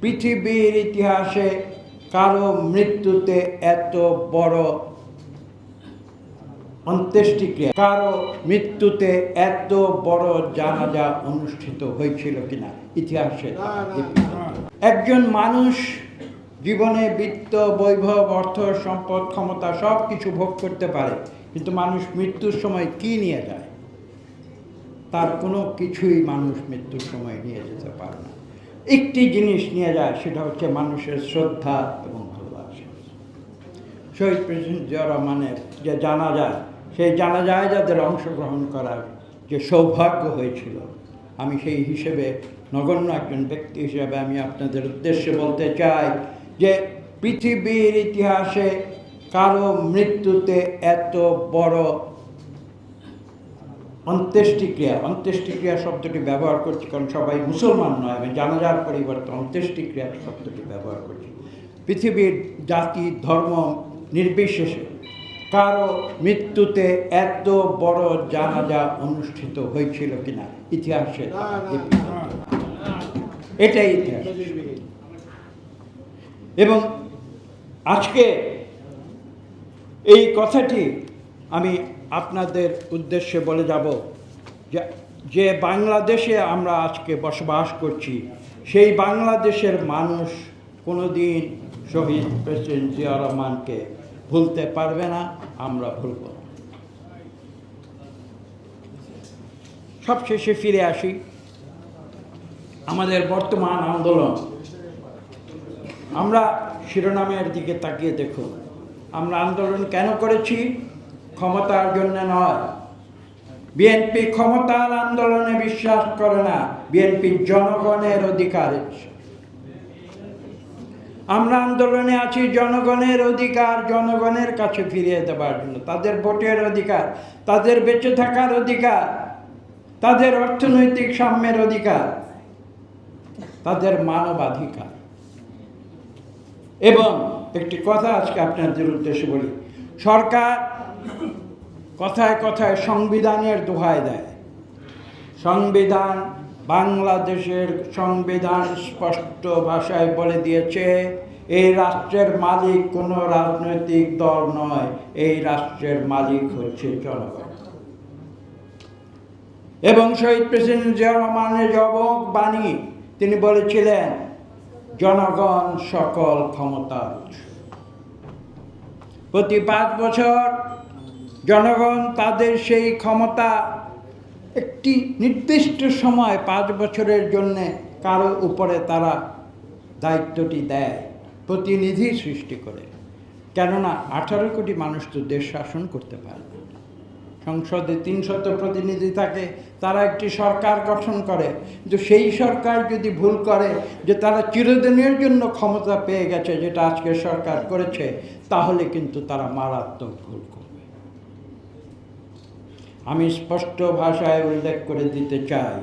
পৃথিবীর ইতিহাসে কারও মৃত্যুতে এত বড় অন্ত্যেষ্টিক্রিয়া, কারও মৃত্যুতে এত বড় জানাজা অনুষ্ঠিত হয়েছিল কিনা ইতিহাসে? একজন মানুষ জীবনে বিত্ত, বৈভব, অর্থ, সম্পদ, ক্ষমতা সব কিছু ভোগ করতে পারে, কিন্তু মানুষ মৃত্যুর সময় কি নিয়ে যায়? তার কোনো কিছুই মানুষ মৃত্যুর সময় নিয়ে যেতে পারে না। একটি জিনিস নিয়ে যায়, সেটা হচ্ছে মানুষের শ্রদ্ধা এবং ভালোবাসা। শহীদ প্রেসিডেন্ট জিয়া রহমানের যে জানা যায় সেই জানা যায় যাদের অংশগ্রহণ করার যে সৌভাগ্য হয়েছিল, আমি সেই হিসেবে নগণ্য একজন ব্যক্তি হিসেবে আমি আপনাদের উদ্দেশ্যে বলতে চাই যে পৃথিবীর ইতিহাসে কারও মৃত্যুতে এত বড় অন্ত্যেষ্টিক্রিয়া। অন্ত্যেষ্টিক্রিয়া শব্দটি ব্যবহার করছি কারণ সবাই মুসলমান নয় আমি জানাজার পরিবর্তে অন্ত্যেষ্টিক্রিয়া শব্দটি ব্যবহার করছি। পৃথিবীর জাতি ধর্ম নির্বিশেষে কারও মৃত্যুতে এত বড় জানাজা অনুষ্ঠিত হয়েছিল কিনা ইতিহাসে এটাই ইতিহাস। এবং আজকে এই কথাটি আমি আপনাদের উদ্দেশ্যে বলে যাব যে বাংলাদেশে আমরা আজকে বসবাস করছি, সেই বাংলাদেশের মানুষ কোনো দিন শহীদ প্রেসিডেন্ট জিয়া রহমানকে ভুলতে পারবে না, আমরা ভুলব সবশেষে ফিরে আসি। আমাদের বর্তমান আন্দোলন। আমরা শিরোনামের দিকে তাকিয়ে দেখুন। আমরা আন্দোলন কেন করেছি? ক্ষমতার জন্য নয়। বিএনপি ক্ষমতার আন্দোলনে বিশ্বাস করে না বিএনপি জনগণের অধিকার। আমরা আন্দোলনে আছি, জনগণের অধিকার জনগণের কাছে ফিরিয়ে দেওয়ার জন্য। তাদের ভোটের অধিকার, তাদের বেঁচে থাকার অধিকার, তাদের অর্থনৈতিক সাম্যের অধিকার, তাদের মানবাধিকার। এবং একটি কথা আজকে আপনাদের উদ্দেশ্যে বলি, সরকার কথায় কথায় সংবিধানের দোহাই দেয়। সংবিধান বাংলাদেশের সংবিধান স্পষ্ট ভাষায় বলে দিয়েছে এই রাষ্ট্রের মালিক কোনো রাজনৈতিক দল নয়, এই রাষ্ট্রের মালিক হচ্ছে জনগণ। এবং শহীদ প্রেসিডেন্ট জিয়া রহমানের জবক বাণী, তিনি বলেছিলেন, জনগণ সকল ক্ষমতার প্রতি পাঁচ বছর জনগণ তাদের সেই ক্ষমতা একটি নির্দিষ্ট সময় পাঁচ বছরের জন্যে কারও উপরে তারা দায়িত্বটি দেয়, প্রতিনিধি সৃষ্টি করে। কেননা আঠারো কোটি মানুষ তো দেশ শাসন করতে পারে না। সংসদে তিনশত প্রতিনিধি থাকে, তারা একটি সরকার গঠন করে। কিন্তু সেই সরকার যদি ভুল করে যে তারা চিরদিনের জন্য ক্ষমতা পেয়ে গেছে, যেটা আজকে সরকার করেছে, তাহলে কিন্তু তারা মারাত্মক ভুল করবে। আমি স্পষ্ট ভাষায় উল্লেখ করে দিতে চাই।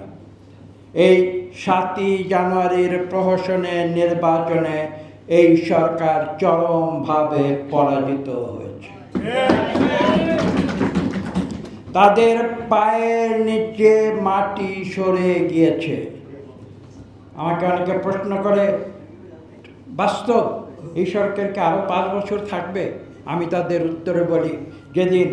এই সাতই জানুয়ারির প্রহসনের নির্বাচনে এই সরকার চরমভাবে পরাজিত হয়েছে। তাদের পায়ের নিচে মাটি সরে গিয়েছে। আমাকে অনেকে প্রশ্ন করে, বাস্তব এই সরকারকে আরও পাঁচ বছর থাকবে? আমি তাদের উত্তরে বলি, যেদিন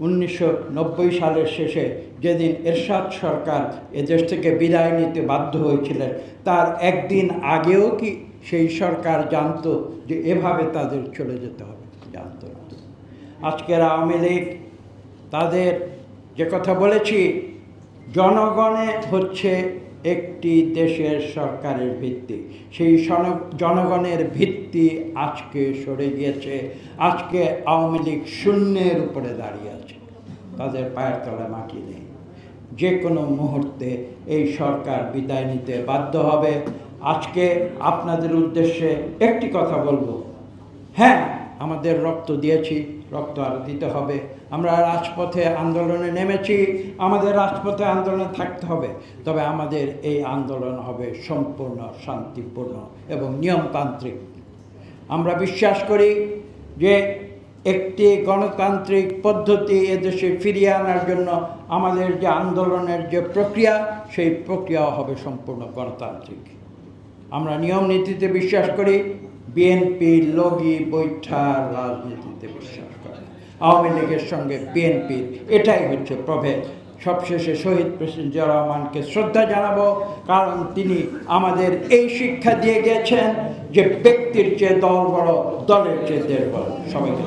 উনিশশো নব্বই সালের শেষে যেদিন এরশাদ সরকার এদেশ থেকে বিদায় নিতে বাধ্য হয়েছিলেন, তার একদিন আগেও কি সেই সরকার জানতো যে এভাবে তাদের চলে যেতে হবে? জানতো না। আজকের আওয়ামী লীগ তাদের যে কথা বলেছি, জনগণে হচ্ছে একটি দেশের সরকারের ভিত্তি। সেই জনগণের ভিত্তি আজকে সরে গিয়েছে। আজকে আওয়ামী লীগ শূন্যের উপরে দাঁড়িয়ে আছে। তাদের পায়ের তলায় মাটি নেই। যে কোনো মুহূর্তে এই সরকার বিদায় নিতে বাধ্য হবে। আজকে আপনাদের উদ্দেশ্যে একটি কথা বলব। হ্যাঁ আমাদের রক্ত দিয়েছি, রক্ত আরও দিতে হবে। আমরা রাজপথে আন্দোলনে নেমেছি, আমাদের রাজপথে আন্দোলনে থাকতে হবে। তবে আমাদের এই আন্দোলন হবে সম্পূর্ণ, শান্তিপূর্ণ এবং নিয়মতান্ত্রিক। আমরা বিশ্বাস করি যে একটি গণতান্ত্রিক পদ্ধতি এদেশে ফিরিয়ে আনার জন্য আমাদের যে আন্দোলনের যে প্রক্রিয়া, সেই প্রক্রিয়াও হবে সম্পূর্ণ গণতান্ত্রিক। আমরা নিয়ম নীতিতে বিশ্বাস করি বিএনপি লগি বৈঠা রাজনীতিতে বিশ্বাস করে। আওয়ামী লীগের সঙ্গে বিএনপির এটাই হচ্ছে প্রভেদ। সবশেষে শহীদ প্রেসিডেন্ট জিয়া রহমানকে শ্রদ্ধা জানাব, কারণ তিনি আমাদের এই শিক্ষা দিয়ে গেছেন যে ব্যক্তির চেয়ে দল বড়, দলের চেয়ে দেশ বড়। সবাইকে।